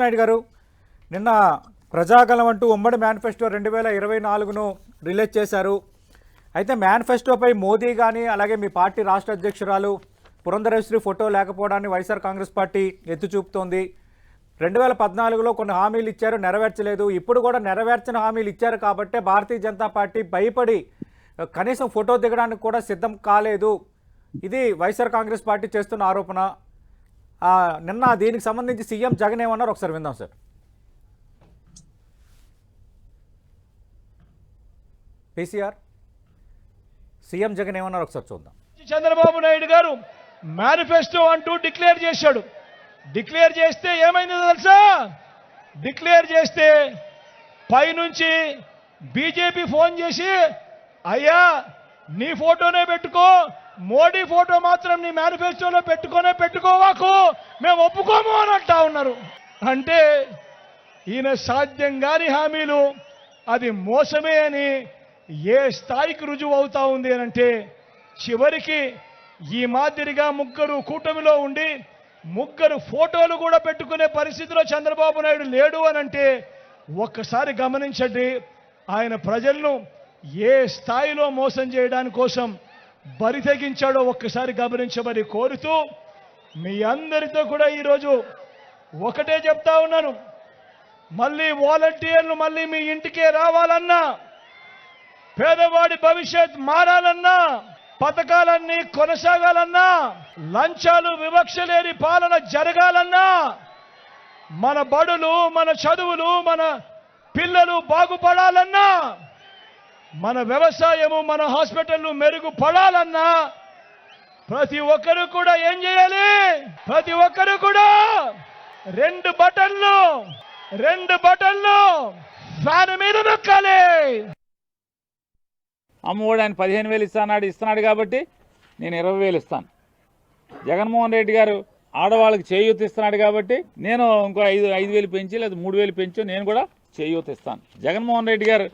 నాయుడు గారు నిన్న ప్రజాగలం అంటూ ఉమ్మడి మేనిఫెస్టో రెండు వేల ఇరవై నాలుగును రిలీజ్ చేశారు. అయితే మేనిఫెస్టోపై మోదీ కానీ అలాగే మీ పార్టీ రాష్ట్ర అధ్యక్షురాలు పురంధరేశ్వరి ఫోటో లేకపోవడాన్ని వైఎస్ఆర్ కాంగ్రెస్ పార్టీ ఎత్తి చూపుతోంది రెండు వేల పద్నాలుగులో కొన్ని హామీలు ఇచ్చారు నెరవేర్చలేదు. ఇప్పుడు కూడా నెరవేర్చిన హామీలు ఇచ్చారు కాబట్టే భారతీయ జనతా పార్టీ భయపడి కనీసం ఫోటో దిగడానికి కూడా సిద్ధం కాలేదు. ఇది వైఎస్ఆర్ కాంగ్రెస్ పార్టీ చేస్తున్న ఆరోపణ. నిన్న దీనికి సంబంధించి సీఎం జగన్ ఏమన్నారు? ఒకసారి విందాం సార్. కేసీఆర్ సీఎం జగన్ ఏమన్నారు? ఒకసారి చూద్దాం. చంద్రబాబు నాయుడు గారు మేనిఫెస్టో అంటూ డిక్లేర్ చేశాడు. డిక్లేర్ చేస్తే ఏమైంది తెలుసా? డిక్లేర్ చేస్తే పైనుంచి బీజేపీ ఫోన్ చేసి అయ్యా నీ ఫోటోనే పెట్టుకో మోడీ ఫోటో మాత్రం నీ మేనిఫెస్టోలో పెట్టుకోనే పెట్టుకోవాకు. మేము ఒప్పుకోము అని అంటా ఉన్నారు. అంటే ఈయన సాధ్యం కాని హామీలు అది మోసమే అని ఏ స్థాయికి రుజువు అవుతా ఉంది అని అంటే చివరికి ఈ మాదిరిగా ముగ్గురు కూటమిలో ఉండి ముగ్గురు ఫోటోలు కూడా పెట్టుకునే పరిస్థితిలో చంద్రబాబు నాయుడు లేడు అని అంటే ఒక్కసారి గమనించండి ఆయన ప్రజలను ఏ స్థాయిలో మోసం చేయడాని కోసం బరి తెగించాడో ఒక్కసారి గమనించమని కోరుతూ మీ అందరితో కూడా ఈరోజు ఒకటే చెప్తా ఉన్నాను. మళ్ళీ వాలంటీర్లు మళ్ళీ మీ ఇంటికే రావాలన్నా పేదవాడి భవిష్యత్ మారాలన్నా పథకాలన్నీ కొనసాగాలన్నా లంచాలు వివక్ష లేని పాలన జరగాలన్నా మన బడులు మన చదువులు మన పిల్లలు బాగుపడాలన్నా మన వ్యవసాయము మన హాస్పిటల్లు మెరుగుపడాలన్నా ప్రతి ఒక్కరు కూడా ఏం చేయాలి? ప్రతి ఒక్కరు కూడా రెండు బటన్లు రెండు బటన్లు ఫ్యాన్ మీద నొక్కాలి. అమ్మఒడు ఆయన పదిహేను వేలు ఇస్తానాడు ఇస్తున్నాడు కాబట్టి నేను ఇరవై వేలు ఇస్తాను. జగన్మోహన్ రెడ్డి గారు ఆడవాళ్ళకి చేయూత ఇస్తున్నాడు కాబట్టి నేను ఇంకో ఐదు ఐదు వేలు పెంచి లేదా మూడు వేలు పెంచి నేను కూడా చేయూత ఇస్తాను. జగన్మోహన్ రెడ్డి గారు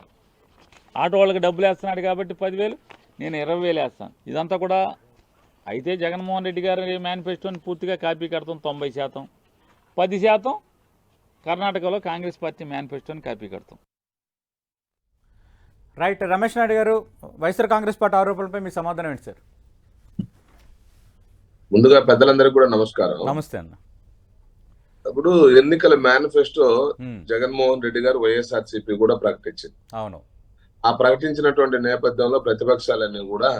ఆటో వాళ్ళకి డబ్బులు వేస్తున్నాడు కాబట్టి పదివేలు నేను ఇరవై వేలు వేస్తాను. ఇదంతా కూడా అయితే జగన్మోహన్ రెడ్డి గారి మేనిఫెస్టోని పూర్తిగా కాపీ కడతాం తొంభై శాతం. పది శాతం కర్ణాటకలో కాంగ్రెస్ పార్టీ మేనిఫెస్టోని కాపీ కడతాం. Right Ramesh Naidu garu YSR Congress party ఆరోపణలపై మీ సమాధానం ఏంటి సార్? ముందుగా పెద్దలందరికీ కూడా నమస్కారం. నమస్తే అన్న. ఇప్పుడు ఎన్నికల మేనిఫెస్టో జగన్మోహన్ రెడ్డి గారు వైఎస్ఆర్సీపీ కూడా ప్రకటించింది. అవును. ఆ ప్రకటించినటువంటి నేపథ్యంలో ప్రతిపక్షాలన్నీ కూడా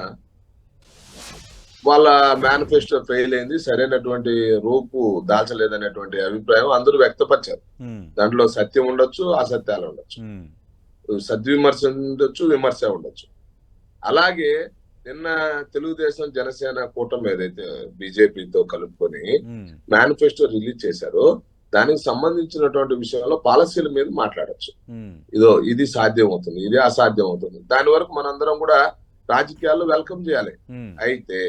వాళ్ళ మేనిఫెస్టో ఫెయిల్ అయింది సరైనటువంటి రూపు దాల్చలేదనేటువంటి అభిప్రాయం అందరూ వ్యక్తపరిచారు. ఉమ్, దాంట్లో సత్యం ఉండొచ్చు అసత్యాలు ఉండొచ్చు. ఉమ్, సద్విమర్శ ఉండొచ్చు విమర్శ ఉండొచ్చు. అలాగే నిన్న తెలుగుదేశం జనసేన కూటమి ఏదైతే బీజేపీతో కలుపుకొని మేనిఫెస్టో రిలీజ్ చేశారో దానికి సంబంధించినటువంటి విషయంలో పాలసీల మీద మాట్లాడొచ్చు. ఇదో ఇది సాధ్యం అవుతుంది ఇది అసాధ్యం అవుతుంది దాని వరకు మనందరం కూడా రాజకీయాల్లో వెల్కమ్ చేయాలి. అయితే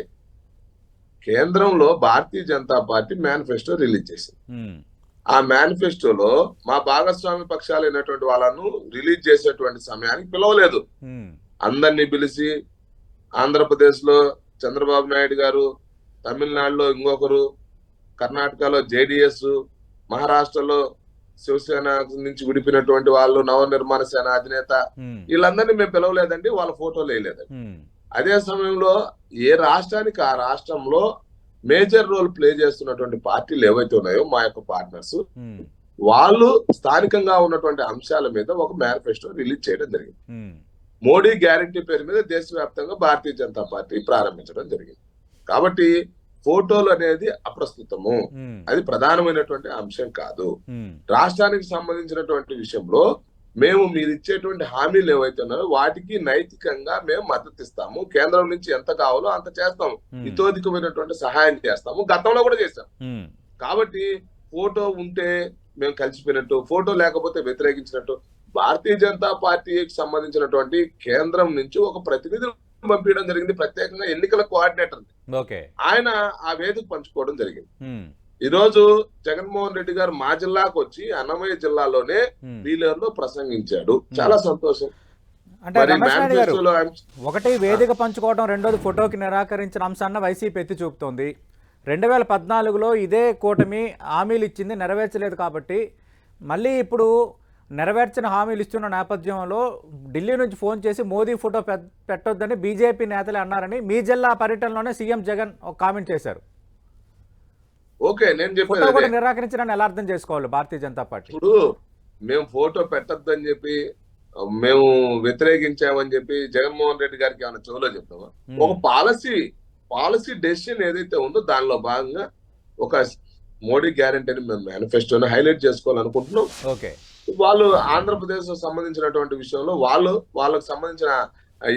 కేంద్రంలో Bharatiya Janata party manifesto release చేసింది. ఆ మేనిఫెస్టోలో మా భాగస్వామి పక్షాలైనటువంటి వాళ్ళను రిలీజ్ చేసేటువంటి సమయానికి పిలవలేదు. అందరినీ పిలిచి ఆంధ్రప్రదేశ్లో చంద్రబాబు నాయుడు గారు తమిళనాడులో ఇంకొకరు కర్ణాటకలో జేడిఎస్ మహారాష్ట్రలో శివసేన నుంచి విడిపినటువంటి వాళ్ళు నవ నిర్మాణ సేన అధినేత. వీళ్ళందరినీ మేము పిలవలేదండి వాళ్ళ ఫోటోలు వేయలేదండి అదే సమయంలో ఏ రాష్ట్రానికి ఆ రాష్ట్రంలో మేజర్ రోల్ ప్లే చేస్తున్నటువంటి పార్టీలు ఏవైతే ఉన్నాయో మా యొక్క పార్ట్నర్స్ వాళ్ళు స్థానికంగా ఉన్నటువంటి అంశాల మీద ఒక మేనిఫెస్టో రిలీజ్ చేయడం జరిగింది. మోడీ గ్యారంటీ పేరు మీద దేశవ్యాప్తంగా భారతీయ జనతా పార్టీ ప్రారంభించడం జరిగింది. కాబట్టి ఫోటోలు అనేది అప్రస్తుతము. అది ప్రధానమైనటువంటి అంశం కాదు. రాష్ట్రానికి సంబంధించినటువంటి విషయంలో మేము మీరు ఇచ్చేటువంటి హామీలు ఏవైతే ఉన్నాయో వాటికి నైతికంగా మేము మద్దతు ఇస్తాము. కేంద్రం నుంచి ఎంత కావాలో అంత చేస్తాము ఇతోధికమైనటువంటి సహాయం చేస్తాము. గతంలో కూడా చేస్తాం కాబట్టి ఫోటో ఉంటే మేము కలిసిపోయినట్టు ఫోటో లేకపోతే వ్యతిరేకించినట్టు భారతీయ జనతా పార్టీకి సంబంధించినటువంటి కేంద్రం నుంచి ఒక ప్రతినిధిని పంపించడం జరిగింది. ప్రత్యేకంగా ఎన్నికల కోఆర్డినేటర్ ఓకే. ఆయన ఆ వేదిక పంచుకోవడం జరిగింది. ఈ రోజు జగన్మోహన్ రెడ్డి గారు మా జిల్లాకు వచ్చి అన్నమయ్య జిల్లాలోనే ఉమ్. వీలర్లో ప్రసంగించాడు. చాలా సంతోషం. అంటే ఒకటి వేదిక పంచుకోవడం రెండోది ఫోటోకి నిరాకరించిన అంశాన్ని వైసీపీ ఎత్తి చూపుతోంది. రెండు వేల పద్నాలుగులో ఇదే కూటమి హామీలు ఇచ్చింది నెరవేర్చలేదు కాబట్టి మళ్ళీ ఇప్పుడు నెరవేర్చిన హామీలు ఇస్తున్న నేపథ్యంలో ఢిల్లీ నుంచి ఫోన్ చేసి మోదీ ఫోటో పెట్టొద్దని బీజేపీ నేతలే అన్నారని మీ జిల్లా పర్యటనలోనే సీఎం జగన్ ఒక కామెంట్ చేశారు. ఓకే నేను. కూడా నిరాకరించడాన్ని ఎలా అర్థం చేసుకోవాలి భారతీయ జనతా పార్టీ? ఇప్పుడు మేము ఫోటో పెట్టొద్దని చెప్పి మేము వ్యతిరేకించామని చెప్పి జగన్మోహన్ రెడ్డి గారికి ఏమైనా చెవులో చెప్తామా. ఒక పాలసీ పాలసీ డెసిషన్ ఏదైతే ఉందో దానిలో భాగంగా ఒక మోడీ గ్యారంటీ అని మేము మేనిఫెస్టోని హైలైట్ చేసుకోవాలనుకుంటున్నాం. ఓకే. వాళ్ళు ఆంధ్రప్రదేశ్ సంబంధించినటువంటి విషయంలో వాళ్ళు వాళ్ళకు సంబంధించిన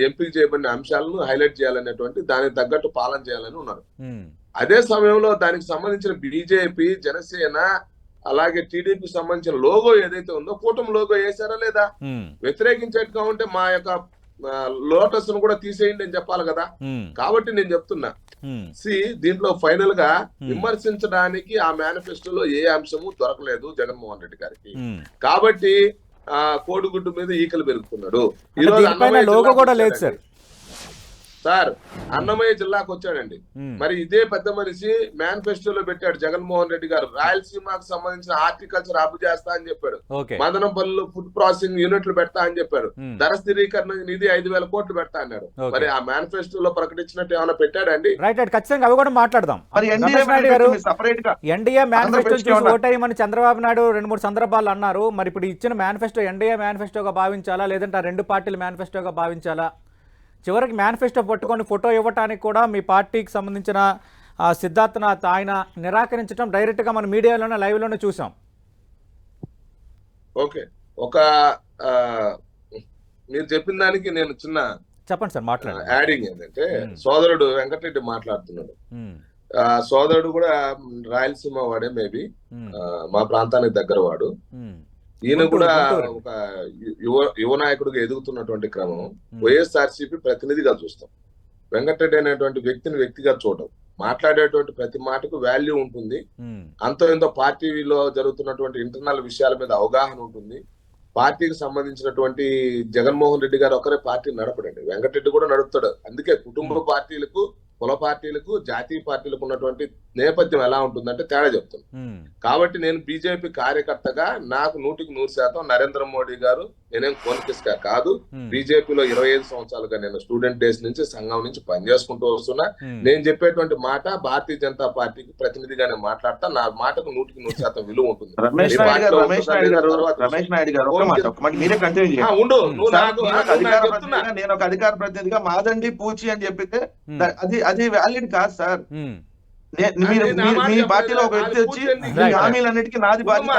ఎంపిక చేయబడిన అంశాలను హైలైట్ చేయాలనేటువంటి దానికి తగ్గట్టు పాలన చేయాలని ఉన్నారు. అదే సమయంలో దానికి సంబంధించిన బీజేపీ జనసేన అలాగే టీడీపీ సంబంధించిన లోగో ఏదైతే ఉందో కూటమి లోగో వేసారా లేదా? వ్యతిరేకించేట్టుగా ఉంటే మా యొక్క లోటస్ను కూడా తీసేయండి అని చెప్పాలి కదా. కాబట్టి నేను చెప్తున్నా. సి దీంట్లో ఫైనల్గా. విమర్శించడానికి ఆ మేనిఫెస్టోలో ఏ అంశము దొరకలేదు జగన్మోహన్ రెడ్డి గారికి. కాబట్టి ఆ కోడిగుడ్డు మీద ఈకలు పెరుగుతున్నాడు. ఈ రోజు లోగో కూడా లేదు సార్. సార్ అన్నమయ్య జిల్లాకు వచ్చాడండి. మరి ఇదే పెద్ద మనిషి మేనిఫెస్టోలో పెట్టాడు జగన్మోహన్ రెడ్డి గారు. రాయలసీమకు సంబంధించిన హార్టికల్చర్ అభివృద్ధి చేస్తా అని చెప్పాడు. మదనపల్లిలో ఫుడ్ ప్రాసెసింగ్ యూనిట్లు పెడతా అని చెప్పాడు. ధర స్థిరీకరణ నిధి ఐదు వేల కోట్లు పెడతా అన్నాడు. మరి ఆ మేనిఫెస్టోలో ప్రకటించినట్టు ఏమైనా పెట్టాడండి? Right right. ఖచ్చితంగా అవి కూడా మాట్లాడదాం. మరి ఎన్డీఏ మేనిఫెస్టో? ఓటేయమని చంద్రబాబు నాయుడు రెండు మూడు సందర్భాలు అన్నారు. మరి ఇప్పుడు ఇచ్చిన మేనిఫెస్టో ఎన్డీఏ మేనిఫెస్టోగా భావించాలా? లేదంటే ఆ రెండు పార్టీల మేనిఫెస్టోగా భావించాలా? చివరికి మేనిఫెస్టో పట్టుకొని ఫోటో ఇవ్వటానికి కూడా మీ పార్టీకి సంబంధించిన సిద్ధార్థనాథ్ ఆయన నిరాకరించడం డైరెక్ట్గా మన మీడియాలోనే లైవ్లోనే చూసాం ఓకే. ఒక మీరు చెప్పిన దానికి నేను చిన్న చెప్పండి సార్ మాట్లాడండి. యాడింగ్ ఏంటంటే. సోదరుడు వెంకటరెడ్డి మాట్లాడుతున్నాడు. సోదరుడు కూడా రాయలసీమ వాడే మేబీ. మా ప్రాంతానికి దగ్గర వాడు ఈయన కూడా. ఒక యువ యువ నాయకుడిగా ఎదుగుతున్నటువంటి క్రమం వైఎస్ఆర్సీపీ ప్రతినిధిగా చూస్తాం. వెంకటరెడ్డి అనేటువంటి వ్యక్తిని వ్యక్తిగా చూడడం మాట్లాడేటువంటి ప్రతి మాటకు వాల్యూ ఉంటుంది. అంతో ఎంతో పార్టీలో జరుగుతున్నటువంటి ఇంటర్నల్ విషయాల మీద అవగాహన ఉంటుంది. పార్టీకి సంబంధించినటువంటి జగన్మోహన్ రెడ్డి గారు ఒకరే పార్టీ నడపడండి. వెంకటరెడ్డి కూడా నడుపుతాడు. అందుకే కుటుంబ పార్టీలకు కుల పార్టీలకు జాతీయ పార్టీలకు ఉన్నటువంటి నేపథ్యం ఎలా ఉంటుందంటే తేడా చెప్తాను ఉమ్, కాబట్టి నేను బీజేపీ కార్యకర్తగా నాకు నూటికి నూరు శాతం నరేంద్ర మోడీ గారు నేనేం కోనికిస్కా కాదు. బీజేపీలో ఇరవై ఐదు సంవత్సరాలుగా నేను స్టూడెంట్ డేస్ నుంచి సంఘం నుంచి పనిచేసుకుంటూ వస్తున్నా. నేను చెప్పేటువంటి మాట భారతీయ జనతా పార్టీకి ప్రతినిధిగానే మాట్లాడతా. నా మాటకు నూటికి నూరు శాతం విలువ ఉంటుంది. ఉండు. నువ్వు నాకు నేను ఒక అధికార ప్రతినిధిగా నేను ఒక అధికార ప్రతినిధిగా మాదండి పూచి అని చెప్పితే అది అది వ్యాలిడ్ కాదు సార్. మీ-. పార్టీలో ఒక వ్యక్తి వచ్చి అని. హామీలన్నిటికీ నాది బాధ్యత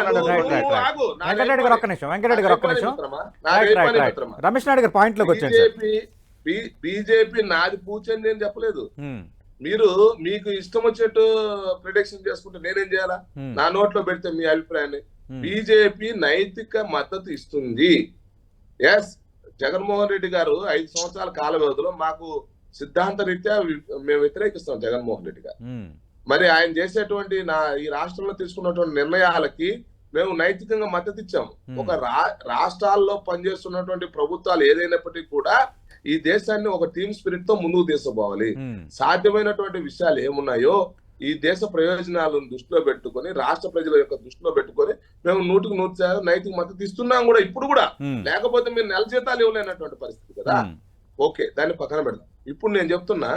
వెంకటరెడ్డి గారు ఒక్క నిమిషం వెంకటరెడ్డి గారు ఒక్క నిమిషం? రమేష్ నాయుడు గారు వచ్చాను సార్. బీజేపీ నాది పూచని నేను చెప్పలేదు. మీరు మీకు ఇష్టం వచ్చినట్టు ప్రిడిక్షన్ చేసుకుంటే నేనేం చేయాలా? నా నోట్లో పెడితే మీ అభిప్రాయాన్ని. బీజేపీ నైతిక మద్దతు ఇస్తుంది. ఎస్ జగన్మోహన్ రెడ్డి గారు ఐదు సంవత్సరాల కాల వ్యవధిలో మాకు సిద్ధాంత రీత్యా మేము వ్యతిరేకిస్తాం జగన్మోహన్ రెడ్డి గారు. మరి ఆయన చేసేటువంటి నా ఈ రాష్ట్రంలో తీసుకున్నటువంటి నిర్ణయాలకి మేము నైతికంగా మద్దతు ఇచ్చాము. ఒక రాష్ట్రాల్లో పనిచేస్తున్నటువంటి ప్రభుత్వాలు ఏదైనప్పటికీ కూడా ఈ దేశాన్ని ఒక టీమ్ స్పిరిట్తో ముందుకు తీసుకుపోవాలి. ఉమ్, సాధ్యమైనటువంటి విషయాలు ఏమున్నాయో ఈ దేశ ప్రయోజనాలను దృష్టిలో పెట్టుకొని రాష్ట్ర ప్రజల యొక్క దృష్టిలో పెట్టుకొని మేము నూటికి నూరు శాతం నైతిక మద్దతు ఇస్తున్నాం కూడా ఇప్పుడు కూడా. లేకపోతే మీరు నెల జీతాలు ఇవ్వలేనటువంటి పరిస్థితి కదా. ఓకే దాన్ని పక్కన పెడదాం. ఇప్పుడు నేను చెప్తున్నా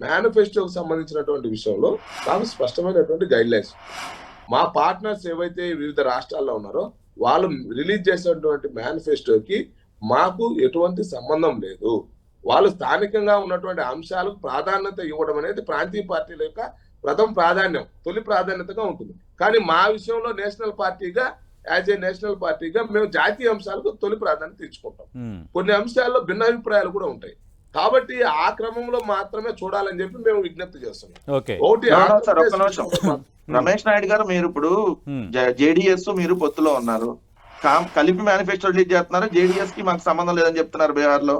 మేనిఫెస్టోకి సంబంధించినటువంటి విషయంలో నాకు స్పష్టమైనటువంటి గైడ్ లైన్స్ మా పార్ట్నర్స్ ఏవైతే వివిధ రాష్ట్రాల్లో ఉన్నారో వాళ్ళు రిలీజ్ చేసినటువంటి మేనిఫెస్టోకి మాకు ఎటువంటి సంబంధం లేదు. వాళ్ళు స్థానికంగా ఉన్నటువంటి అంశాలకు ప్రాధాన్యత ఇవ్వడం అనేది ప్రాంతీయ పార్టీల యొక్క ప్రథమ ప్రాధాన్యం తొలి ప్రాధాన్యతగా ఉంటుంది. కానీ మా విషయంలో నేషనల్ పార్టీగా యాజ్ ఏ నేషనల్ పార్టీగా మేము జాతీయ అంశాలకు తొలి ప్రాధాన్యత ఇచ్చుకుంటాం కొన్ని అంశాల్లో భిన్నాభిప్రాయాలు కూడా ఉంటాయి. కాబట్టి ఆ క్రమంలో మాత్రమే చూడాలని చెప్పి మేము విజ్ఞప్తి చేస్తున్నాం. ఒకటి రమేష్ నాయుడు గారు మీరు ఇప్పుడు జేడిఎస్ మీరు పొత్తులో ఉన్నారు. కలిపి మేనిఫెస్టో రిలీజ్ చేస్తున్నారు. జేడిఎస్కి మాకు సంబంధం లేదని చెప్తున్నారు బీహార్లో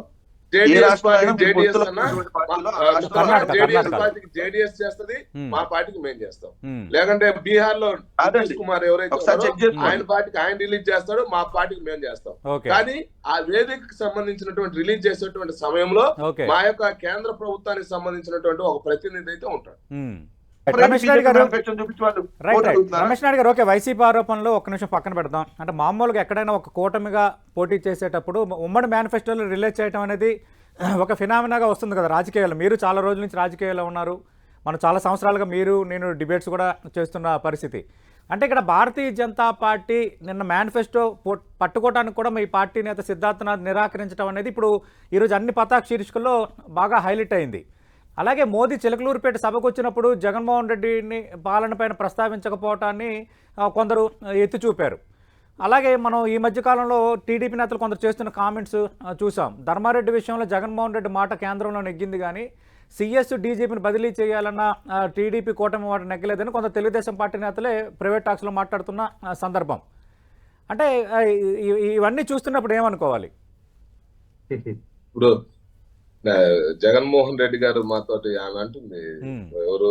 పార్టీకి జేడీఎస్ చేస్తది మా పార్టీకి మేము చేస్తాం. లేకంటే బీహార్లో. నితీష్ కుమార్ ఎవరైతే. ఆయన పార్టీకి ఆయన రిలీజ్ చేస్తాడు మా పార్టీకి మేము చేస్తాం. కానీ ఆ వేదికకి సంబంధించినటువంటి రిలీజ్ చేసేటువంటి సమయంలో మా యొక్క కేంద్ర ప్రభుత్వానికి సంబంధించినటువంటి ఒక ప్రతినిధి అయితే ఉంటాడు. రమేష్ నాయుడు గారు రైట్ రైట్? రమేష్ నాయుడు గారు ఓకే వైసీపీ ఆరోపణలు ఒక్క నిమిషం పక్కన పెడదాం అంటే మామూలుగా ఎక్కడైనా ఒక కూటమిగా పోటీ చేసేటప్పుడు ఉమ్మడి మేనిఫెస్టోలు రిలీజ్ చేయడం అనేది ఒక ఫినామినాగా వస్తుంది కదా రాజకీయాలు మీరు చాలా రోజుల నుంచి రాజకీయాల్లో ఉన్నారు. మనం చాలా సంవత్సరాలుగా మీరు నేను డిబేట్స్ కూడా చేస్తున్న పరిస్థితి. అంటే ఇక్కడ భారతీయ జనతా పార్టీ నిన్న మేనిఫెస్టో పట్టుకోవడానికి కూడా మీ పార్టీ నేత సిద్ధార్థనాథ్ నిరాకరించడం అనేది ఇప్పుడు ఈరోజు అన్ని పతాక శీర్షికల్లో బాగా హైలైట్ అయింది. అలాగే మోదీ చిలకలూరుపేట సభకు వచ్చినప్పుడు జగన్మోహన్ రెడ్డిని పాలన పైన ప్రస్తావించకపోవటాన్ని కొందరు ఎత్తి చూపారు. అలాగే మనం ఈ మధ్యకాలంలో టీడీపీ నేతలు కొందరు చేస్తున్న కామెంట్స్ చూసాం. ధర్మారెడ్డి విషయంలో జగన్మోహన్ రెడ్డి మాట కేంద్రంలో నెగ్గింది కానీ సిఎస్ డీజీపీని బదిలీ చేయాలన్న టీడీపీ కూటమి మాట నెగ్గలేదని కొంత తెలుగుదేశం పార్టీ నేతలే ప్రైవేట్ టాక్స్లో మాట్లాడుతున్న సందర్భం. అంటే ఇవన్నీ చూస్తున్నప్పుడు ఏమనుకోవాలి? ఇప్పుడు జగన్మోహన్ రెడ్డి గారు మాతోటి ఆమె అంటుంది. ఎవరు?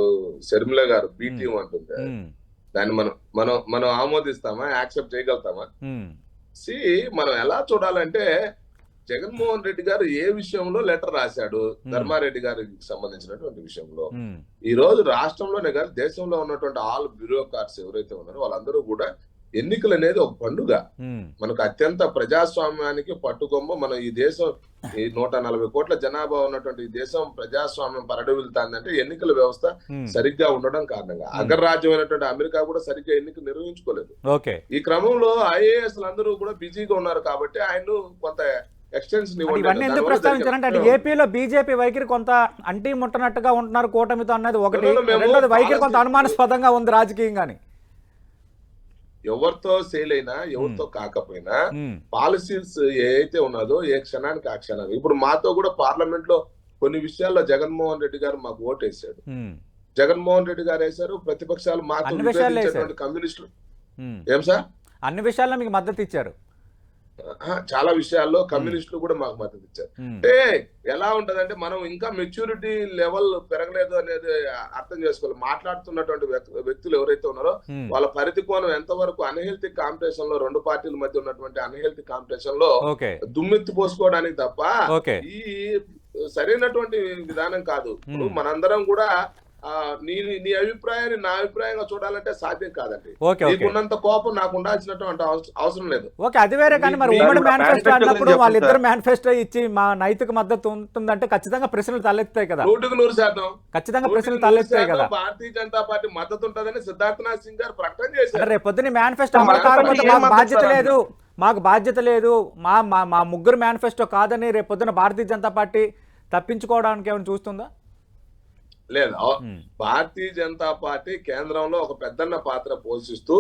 శర్మిల గారు బి టీం అంటుంది. దాన్ని మనం మనం మనం ఆమోదిస్తామా? యాక్సెప్ట్ చేయగలుగుతామా? సి మనం ఎలా చూడాలంటే జగన్మోహన్ రెడ్డి గారు ఏ విషయంలో లెటర్ రాశాడు? ధర్మారెడ్డి గారికి సంబంధించినటువంటి విషయంలో. ఈ రోజు రాష్ట్రంలోనే కాదు దేశంలో ఉన్నటువంటి ఆల్ బ్యూరోక్రాట్స్ ఎవరైతే ఉన్నారో వాళ్ళందరూ కూడా ఎన్నికలు అనేది ఒక పండుగ. మనకు అత్యంత ప్రజాస్వామ్యానికి పట్టుకొమ్మ మనం ఈ దేశం ఈ నూట నలభై కోట్ల జనాభా ఉన్నటువంటి ఈ దేశం ప్రజాస్వామ్యం పరడవిల్తాందంటే ఎన్నికల వ్యవస్థ. సరిగ్గా ఉండడం కారణంగా. అగ్రరాజ్యమైనటువంటి అమెరికా కూడా సరిగ్గా ఎన్నిక నిర్వహించుకోలేదు. ఈ క్రమంలో ఐఏఎస్ అందరూ కూడా బిజీగా ఉన్నారు కాబట్టి ఆయన కొంత ఇవన్నీ ప్రస్తావించారంటే అంటే ఏపీలో బీజేపీ వైఖరి కొంత అంటి ముట్టనట్టుగా ఉంటున్నారు కూటమితో అన్నది ఒకటి. రెండోది వైఖరి కొంత అనుమానాస్పదంగా ఉంది రాజకీయంగాని. ఎవరితో సేల్ అయినా ఎవరితో కాకపోయినా పాలసీస్ ఏదైతే ఉన్నదో ఏ క్షణానికి ఆ క్షణానికి ఇప్పుడు మాతో కూడా పార్లమెంట్లో కొన్ని విషయాల్లో జగన్మోహన్ రెడ్డి గారు మాకు ఓటేశాడు. ఉమ్, జగన్మోహన్ రెడ్డి గారు వేశారు ప్రతిపక్షాలు మాతో విభేదించేటువంటి కమ్యూనిస్టులు. ఏం సార్? అన్ని విషయాల్లో మీకు మద్దతు ఇచ్చారు. చాలా విషయాల్లో కమ్యూనిస్టులు కూడా మాకు మద్దతు ఇచ్చారు. అంటే ఎలా ఉంటదంటే మనం ఇంకా మెచ్యూరిటీ లెవెల్ పెరగలేదు అనేది అర్థం చేసుకోవాలి. మాట్లాడుతున్నటువంటి వ్యక్తు- వ్యక్తులు ఎవరైతే ఉన్నారో వాళ్ళ పరిధి కోణం ఎంత వరకు అన్హెల్తీ కాంపిటీషన్లో రెండు పార్టీల మధ్య ఉన్నటువంటి అన్హెల్తీ కాంపిటీషన్లో దుమ్మెత్తి పోసుకోవడానికి తప్ప ఈ సరైనటువంటి విధానం కాదు. ఇప్పుడు. మనందరం కూడా నీ నీ అభిప్రాయాన్ని నా అభిప్రాయంగా చూడాలంటే సాధ్యం కాదండి. నీకున్నంత కోపం నాకు ఉండాల్సినటువంటి అవస- అవసరం లేదు. ఓకే అది వేరే కానీ మరి ఉమ్మడి మేనిఫెస్టో అన్నప్పుడు వాళ్ళిద్దరు మేనిఫెస్టో ఇచ్చి మా నైతిక మద్దతు ఉంటుందంటే ఖచ్చితంగా ప్రశ్నలు తలెత్తాయి కదా. నూటికి నూరు శాతం. ఖచ్చితంగా ప్రశ్నలు తలెత్తాయి కదా. భారతీయ జనతా పార్టీ మద్దతు ఉంటుందని సిద్ధార్థనాథ్ సింగ్ గారు ప్రకటన చేశారు. రేపు పొద్దున్న మేనిఫెస్టో అమలు కాకపోతే బాధ్యత లేదు. మాకు బాధ్యత లేదు. మా మా మా ముగ్గురు మేనిఫెస్టో కాదని రేపు పొద్దున భారతీయ జనతా పార్టీ తప్పించుకోవడానికి ఏమైనా చూస్తుందా? లేదు. భారతీయ జనతా పార్టీ కేంద్రంలో ఒక పెద్దన్న పాత్ర పోషిస్తూ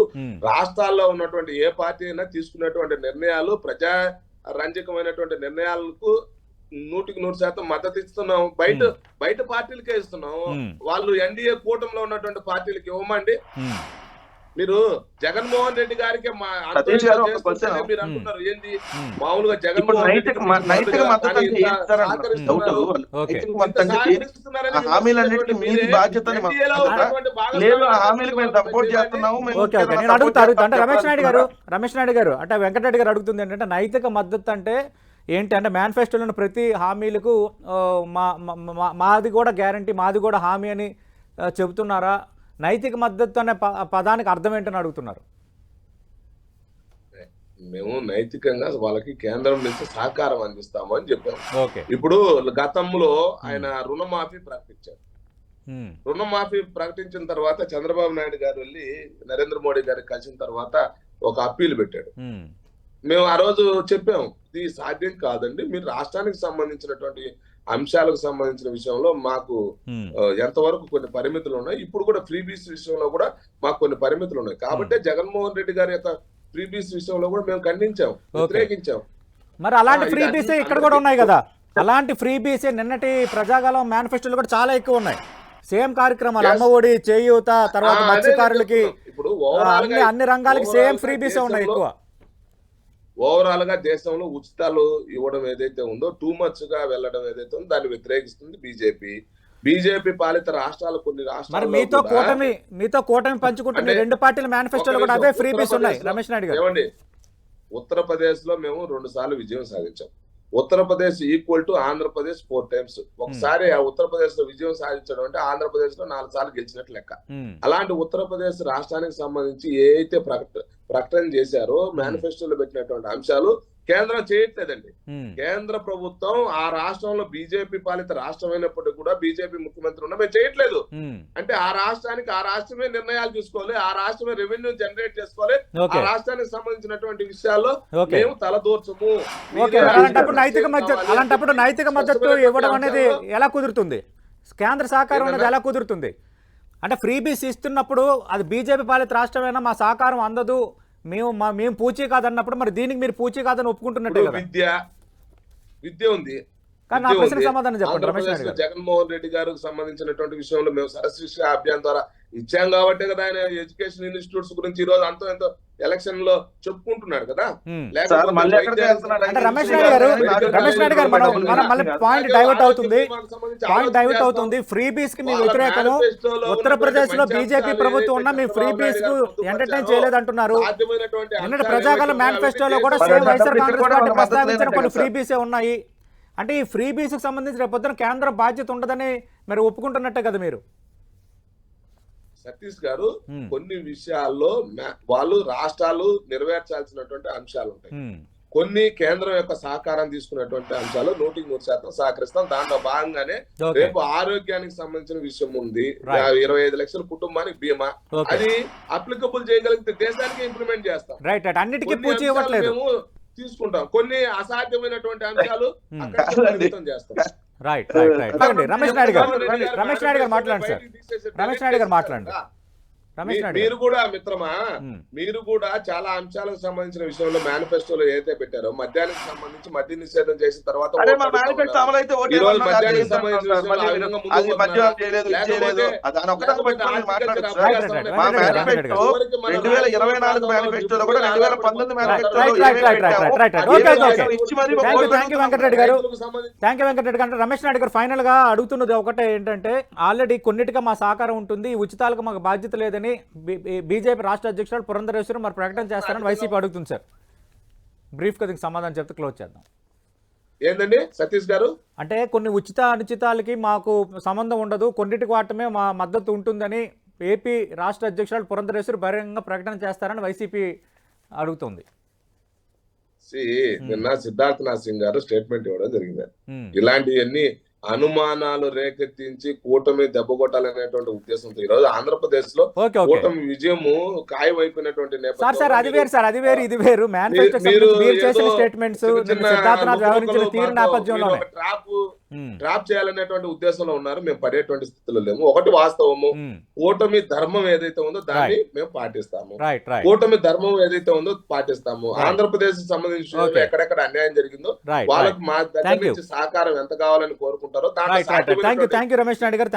రాష్ట్రాల్లో ఉన్నటువంటి ఏ పార్టీ అయినా తీసుకున్నటువంటి నిర్ణయాలు ప్రజా రంజకమైనటువంటి నిర్ణయాలకు నూటికి నూరు శాతం మద్దతు ఇస్తున్నాం. బయట బయట పార్టీలకే ఇస్తున్నాం. వాళ్ళు ఎన్డీఏ కూటమిలో ఉన్నటువంటి పార్టీలకి ఇవ్వమండి. మీరు జగన్మోహన్ రెడ్డి గారికి. మీరు అంటున్నారు ఏంది. మామూలుగా అంటే రమేష్ నాయుడు గారు? రమేష్ నాయుడు గారు అంటే వెంకటరెడ్డి గారు అడుగుతుంది ఏంటంటే నైతిక మద్దతు అంటే ఏంటి? అంటే మేనిఫెస్టోలోని ప్రతి హామీలకు మా మాది కూడా గ్యారంటీ మాది కూడా హామీ అని చెబుతున్నారా? నైతిక మద్దతు అనే పదానికి అర్థం ఏంటని అడుగుతున్నారు? మేము నైతికంగా వాళ్ళకి కేంద్రం నుంచి సహకారం అందిస్తాము అని చెప్పాము ఓకే. ఇప్పుడు గతంలో ఆయన రుణమాఫీ ప్రకటించారు. రుణమాఫీ ప్రకటించిన తర్వాత చంద్రబాబు నాయుడు గారు వెళ్ళి నరేంద్ర మోడీ గారికి కలిసిన తర్వాత ఒక అప్పీల్ పెట్టాడు. మేము ఆ రోజు చెప్పాము ఇది సాధ్యం కాదండి మీరు రాష్ట్రానికి సంబంధించినటువంటి అంశాలకు సంబంధించిన విషయంలో మాకు ఎంతవరకు కొన్ని పరిమితులు ఉన్నాయి. ఇప్పుడు కూడా ఫ్రీ బీస్ విషయంలో కూడా మాకు కొన్ని పరిమితులు ఉన్నాయి. కాబట్టి జగన్మోహన్ రెడ్డి గారి యొక్క ఫ్రీ బీస్ విషయంలో కూడా మేము ఖండించాం వ్యతిరేకించాం. మరి అలాంటి ఆ, ఫ్రీ ఇది బీసే అన్ని- ఇక్కడ కూడా ఉన్నాయి కదా. అలాంటి ఫ్రీ బీసే నిన్నటి ప్రజాగాలం మేనిఫెస్టోలు కూడా చాలా ఎక్కువ ఉన్నాయి. సేమ్ కార్యక్రమాలు. అమ్మ ఒడి చేయూత తర్వాత మత్స్యకారులకి అన్ని అన్ని రంగాలకి సేమ్గా ఫ్రీ బీసే ఉన్నాయి ఎక్కువ. ఓవరాల్గా దేశంలో ఉచితాలు ఇవ్వడం ఏదైతే ఉందో టూ మచ్గా వెళ్ళడం ఏదైతే ఉందో దాన్ని వ్యతిరేకిస్తుంది బీజేపీ బీజేపీ పాలిత రాష్ట్రాలు కొన్ని రాష్ట్రాలు మీతో కూటమి మీతో కూటమి పంచుకుంటున్న రెండు పార్టీల మేనిఫెస్టోలు కూడా అవే ఫ్రీ బీస్ ఉన్నాయి. రమేష్ నాయుడు గారు. ఏమండి? ఉత్తరప్రదేశ్లో మేము రెండు సార్లు విజయం సాధించాం. Uttar Pradesh equal to Andhra Pradesh four times ఒకసారి ఆ ఉత్తరప్రదేశ్లో విజయం సాధించడం అంటే ఆంధ్రప్రదేశ్లో నాలుగు సార్లు గెలిచినట్లు లెక్క. ఉమ్, అలాంటి ఉత్తరప్రదేశ్ రాష్ట్రానికి సంబంధించి ఏ అయితే ప్రకట ప్రకటన చేశారో మేనిఫెస్టోలో పెట్టినటువంటి అంశాలు కేంద్రం చేయట్లేదండి. కేంద్ర ప్రభుత్వం ఆ రాష్ట్రంలో బీజేపీ పాలిత రాష్ట్రం అయినప్పటికీ కూడా బీజేపీ ముఖ్యమంత్రి ఉన్న మేము చేయట్లేదు. అంటే ఆ రాష్ట్రానికి ఆ రాష్ట్రమే నిర్ణయాలు తీసుకోవాలి ఆ రాష్ట్రమే రెవెన్యూ జనరేట్ చేసుకోవాలి. ఆ రాష్ట్రానికి సంబంధించినటువంటి విషయాల్లో మేము తలదూర్చము. నైతిక మద్దతు. అలాంటప్పుడు నైతిక మద్దతు ఇవ్వడం అనేది ఎలా కుదురుతుంది? కేంద్ర సహకారం అనేది? ఎలా కుదురుతుంది? అంటే ఫ్రీ బీస్ ఇస్తున్నప్పుడు అది బీజేపీ పాలిత రాష్ట్రమైనా? మా సహకారం అందదు. మేము మా మేము పూచీ కాదన్నప్పుడు మరి దీనికి మీరు పూచీ కాదని ఒప్పుకుంటున్నట్టే విద్య విద్య ఉంది. కానీ నా ఉంది. సమాధానం చెప్పండి రమేష్ నాయుడు గారు. జగన్మోహన్ రెడ్డి గారికి సంబంధించినటువంటి విషయంలో మేము సరశిక్ష అభియాన్ ద్వారా ఇచ్చాం కాబట్టి కదా ఆయన ఎడ్యుకేషన్ ఇన్స్టిట్యూట్స్ గురించి ఈ రోజు అంతో ఎంతో ఎలక్షన్లో చెప్పుకుంటున్నాడు కదా. రమేష్ నాయుడు గారు రమేష్ నాయుడు గారు మనం మనం మళ్ళీ పాయింట్ డైవర్ట్ అవుతుంది. పాయింట్ డైవర్ట్ అవుతుంది. ఫ్రీ బీస్కి మీ వ్యతిరేకము ఉత్తరప్రదేశ్లో బీజేపీ ప్రభుత్వం ఉన్న మీ ఫ్రీ బీస్కు ఎంటర్టైన్ చేయలేదంటున్నారు. అంశాలు ప్రజాకాల మేనిఫెస్టోలో కూడా సేమ్ వైఎస్ఆర్ కాంగ్రెస్ పార్టీ ప్రస్తావించిన కొన్ని ఫ్రీ. బీసే ఉన్నాయి. అంటే ఈ ఫ్రీ బీస్కి సంబంధించి రేపు పొద్దున కేంద్రం బాధ్యత ఉండదని మరి ఒప్పుకుంటున్నట్టే కదా మీరు? సతీష్ గారు కొన్ని విషయాల్లో వాళ్ళు రాష్ట్రాలు నెరవేర్చాల్సినటువంటి అంశాలు ఉంటాయి కొన్ని కేంద్రం యొక్క సహకారం తీసుకున్నటువంటి అంశాలు నూటికి నూరు శాతం సహకరిస్తాం. దాంట్లో భాగంగానే రేపు ఆరోగ్యానికి సంబంధించిన విషయం ఉంది. ఇరవై ఐదు లక్షల కుటుంబానికి బీమా. అది అప్లికబుల్ చేయగలిగితే దేశానికి ఇంప్లిమెంట్ చేస్తాం. రైట్ రైట్ అన్నిటికీ అంశాలు తీసుకుంటాం. కొన్ని అసాధ్యమైనటువంటి అంశాలు అక్కడ పరిమితం చేస్తాం. Right right right Ramesh Naidu garu Ramesh Naidu గారు మాట్లాడండి సార్ రమేష్ నాయుడు గారు మాట్లాడండి. మీరు కూడా మిత్రమా? మీరు కూడా చాలా అంశాలకు సంబంధించిన విషయంలో మేనిఫెస్టోలో ఏదైతే పెట్టారో మద్యానికి సంబంధించి మద్య నిషేధం చేసిన తర్వాత రమేష్ నాయుడు గారు ఫైనల్గా అడుగుతున్నది ఒకటే ఏంటంటే ఆల్రెడీ కొన్నిటిగా మా సహకారం ఉంటుంది ఈ ఉచితాలకు మాకు బాధ్యత లేదని బీజేపీ రాష్ట్ర అధ్యక్షుడు పురంధరేశ్వరం మరి ప్రకటన చేస్తారని వైసీపీ అడుగుతుంది సార్. బ్రీఫ్ దీనికి సమాధానం చెప్తే క్లోజ్ చేద్దాం. ఏందండి? సతీష్ గారు? అంటే కొన్ని ఉచిత అనుచితాలకి మాకు సంబంధం ఉండదు. కొన్నిటికి వాటమే మా మద్దతు ఉంటుందని ఏపీ రాష్ట్ర అధ్యక్షుడు పురంధరేశ్వరి బహిరంగంగా ప్రకటన చేస్తారని వైసీపీ అడుగుతుంది. నిన్న సిద్ధార్థనాథ్ సింగ్ గారు స్టేట్మెంట్ ఇవ్వడం జరిగింది. ఇలాంటివన్నీ అనుమానాలు రేకెత్తించి కూటమి దెబ్బ కొట్టాలనేటువంటి ఉద్దేశంతో ఈ రోజు ఆంధ్రప్రదేశ్లో కూటమి విజయము ఖాయమైపోయినటువంటి సార్ సార్ అది వేరు సార్ అది వేరు ఇది వేరు. మేనిఫెస్టో మీరు చేసిన స్టేట్మెంట్స్ ట్రాప్ ట్రాప్ చేయాలనేటువంటి ఉద్దేశంలో ఉన్నారు. మేము పడేటువంటి స్థితిలో లేము. ఒకటి వాస్తవము. ఉమ్, కూటమి ధర్మం ఏదైతే ఉందో దాన్ని మేము పాటిస్తాము. కూటమి ధర్మం ఏదైతే ఉందో పాటిస్తాము. ఆంధ్రప్రదేశ్ సంబంధించిన. ఎక్కడెక్కడ అన్యాయం జరిగిందో వాళ్ళకి మా దగ్గర. నుంచి సహకారం ఎంత కావాలని కోరుకుంటారో యూ రమేష్ నాయుడు గారు.